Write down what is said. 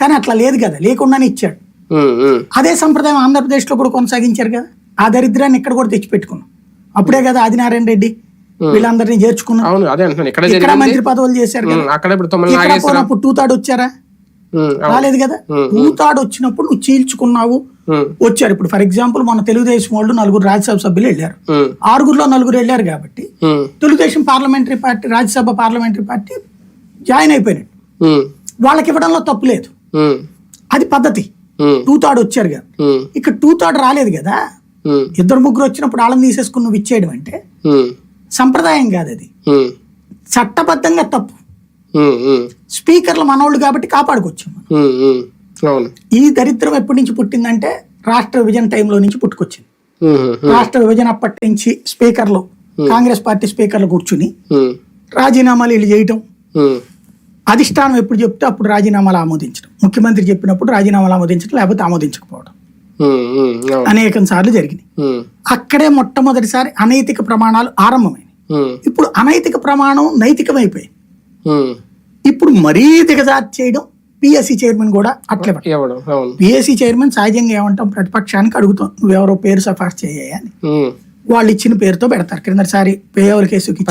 కానీ అట్లా లేదు కదా లేకుండానే ఇచ్చాడు. అదే సంప్రదాయం ఆంధ్రప్రదేశ్లో కూడా కొనసాగించారు కదా ఆ దరిద్రాన్ని ఇక్కడ కూడా తెచ్చిపెట్టుకున్నాం. అప్పుడే కదా ఆదినారాయణ రెడ్డి వీళ్ళందరినీ చేర్చుకున్నాం. ఇక్కడ మంత్రి పదవులు చేశారు కదా. పోయినప్పుడు టూ థర్డ్ వచ్చారా. రాలేదు కదా. టూ థర్డ్ వచ్చినప్పుడు నువ్వు చీల్చుకున్నావు వచ్చారు. ఇప్పుడు ఫర్ ఎగ్జాంపుల్ మన తెలుగుదేశం వాళ్ళు నలుగురు రాజ్యసభ సభ్యులు వెళ్ళారు. ఆరుగురులో నలుగురు వెళ్ళారు కాబట్టి Telugu Desam parliamentary party Rajya Sabha parliamentary party join అయిపోయినట్టు. వాళ్ళకి ఇవ్వడంలో తప్పు లేదు. అది పద్ధతి. టూ థర్డ్ వచ్చారు కదా. ఇక్కడ టూ థర్డ్ రాలేదు కదా. ఇద్దరు ముగ్గురు వచ్చినప్పుడు వాళ్ళని తీసేసుకుని నువ్వు ఇచ్చేయడం అంటే సంప్రదాయం కాదు అది. చట్టబద్ధంగా తప్పు. స్పీకర్లు మనోళ్ళు కాబట్టి కాపాడుకొచ్చాం మనం. ఈ దరిద్రం ఎప్పటి నుంచి పుట్టిందంటే రాష్ట్ర విభజన టైంలో నుంచి పుట్టుకొచ్చింది. రాష్ట్ర విభజన అప్పటి నుంచి స్పీకర్లు కాంగ్రెస్ పార్టీ స్పీకర్లు కూర్చుని రాజీనామాలు వీళ్ళు చేయటం. అధిష్టానం ఎప్పుడు చెప్తే అప్పుడు రాజీనామాలు ఆమోదించడం. ముఖ్యమంత్రి చెప్పినప్పుడు రాజీనామాలు ఆమోదించడం లేకపోతే ఆమోదించకపోవడం. అనేకం సార్లు జరిగినాయి. ఉమ్, అక్కడే మొట్టమొదటిసారి అనైతిక ప్రమాణాలు ఆరంభమైనాయి. ఉమ్, ఇప్పుడు అనైతిక ప్రమాణం నైతికమైపోయింది. ఇప్పుడు మరీ దిగజారి చేయడం పిఎస్సి చైర్మన్ కూడా అట్లే పిఎస్సి చైర్మన్ సహజంగా ఏమంటాం ప్రతిపక్షానికి అడుగుతాం నువ్వెవరో పేరు చేయాలి అని. ఉమ్, వాళ్ళు ఇచ్చిన పేరుతో పెడతారు. క్రిందసారి పేయవర్ కేసుకి